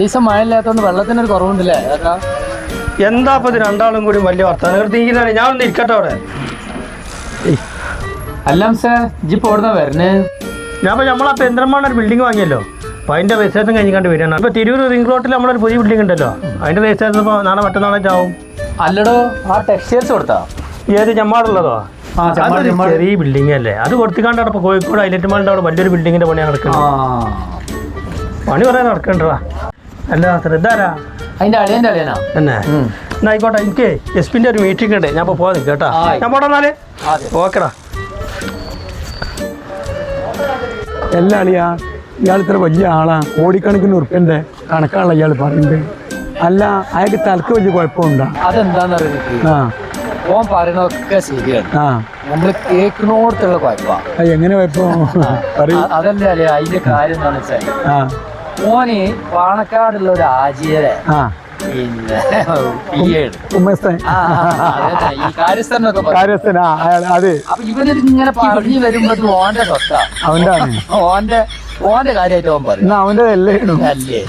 ദിവസം മഴ വെള്ളത്തിന് വെള്ളത്തിനൊരു കുറവുണ്ടല്ലേ? എന്താ ഇപ്പൊ ഇത് രണ്ടാളും കൂടി വലിയ വർത്തമാനം തീരുന്നതാണ് ഞാൻ ഒന്ന് ഇരിക്കട്ടെ അവിടെ. അല്ല സാർ ജിപ്പ് എവിടുന്നാ വരണേ? ഞാൻ ഇപ്പൊ നമ്മളാ പെരിന്തൽമണ്ണ ഒരു ബിൽഡിംഗ് വാങ്ങിയല്ലോ. അപ്പൊ അതിന്റെ രജിസ്ട്രേഷൻ കഴിഞ്ഞാണ്ട് വരികയാണ്. ഇപ്പൊ തിരൂർ റിംഗ് റോഡിൽ നമ്മളൊരു പുതിയ ബിൽഡിംഗ് ഉണ്ടല്ലോ. അതിന്റെ രജിസ്ട്രേഷൻ ഇപ്പൊ നാളെ മറ്റന്നാളെ ആവും. അല്ലടോ ആ ടെക്സ്റ്റൈൽസ് കൊടുത്താ? ഏത് ജമ്മാടുള്ളതോ? ആ, ചെമ്മാട്, അതൊരു ചെമ്മാട്. ചെറിയ ബിൽഡിംഗ് അല്ലേ? അത് കൊടുത്തിക്കാണ്ട് ഇപ്പൊ കോഴിക്കോട് ഹൈലൈറ്റ് മാളിന്റെ അവിടെ വലിയൊരു ബിൽഡിങ്ങിന്റെ പണിയാണ് നടക്കുന്നത്. പണി പറയാൻ നടക്കണ്ടാ അല്ല ശ്രദ്ധാരാ അതിന്റെ അളിയന്റെ അളിയനാ? തന്നെ എന്നാ ആയിക്കോട്ടെ എനിക്ക് എസ് പിന്റെ ഒരു മീറ്റിംഗ് ഉണ്ട്. ഞാൻ ഇപ്പൊ പോകാൻ നിൽക്കാം കേട്ടാ. ഞാൻ പോട്ടെ എന്നാൽ. ഓക്കെടാ. എല്ലാ അളിയാ ഇയാൾ ഇത്ര വലിയ ആളാ. കോടിക്കണക്കിന് ഉറുപ്പ്യന്റെ കണക്കാണല്ലോ ഇയാൾ പറയുന്നത്. അല്ല അയാൾക്ക് തലക്ക് വലിയ കുഴപ്പമുണ്ടോ? അതെന്താന്ന് അറിയാം ആ. ഓൻ പറയണതൊക്കെ ശരിയാണ്. ആ. നമ്മൾ കേൾക്കണോടത്തുള്ള കുഴപ്പാ എങ്ങനെ കുഴപ്പം? അതല്ലേ അല്ലേ അതിന്റെ കാര്യം എന്താണെന്ന് വെച്ചാൽ ഓന് പാണക്കാടുള്ള ഒരു ആചിയരെ. ആ. പിന്നെ ഈ കാര്യസ്ഥനൊക്കെ അത്. അപ്പൊ ഇവനിത് ഇങ്ങനെ പറഞ്ഞു വരുമ്പോ ഓന്റെ സ്വത്താ. അവന്റെ ഓന്റെ ഓന്റെ കാര്യമായിട്ട് അവൻ പറയും. അവന്റെ അല്ലേ?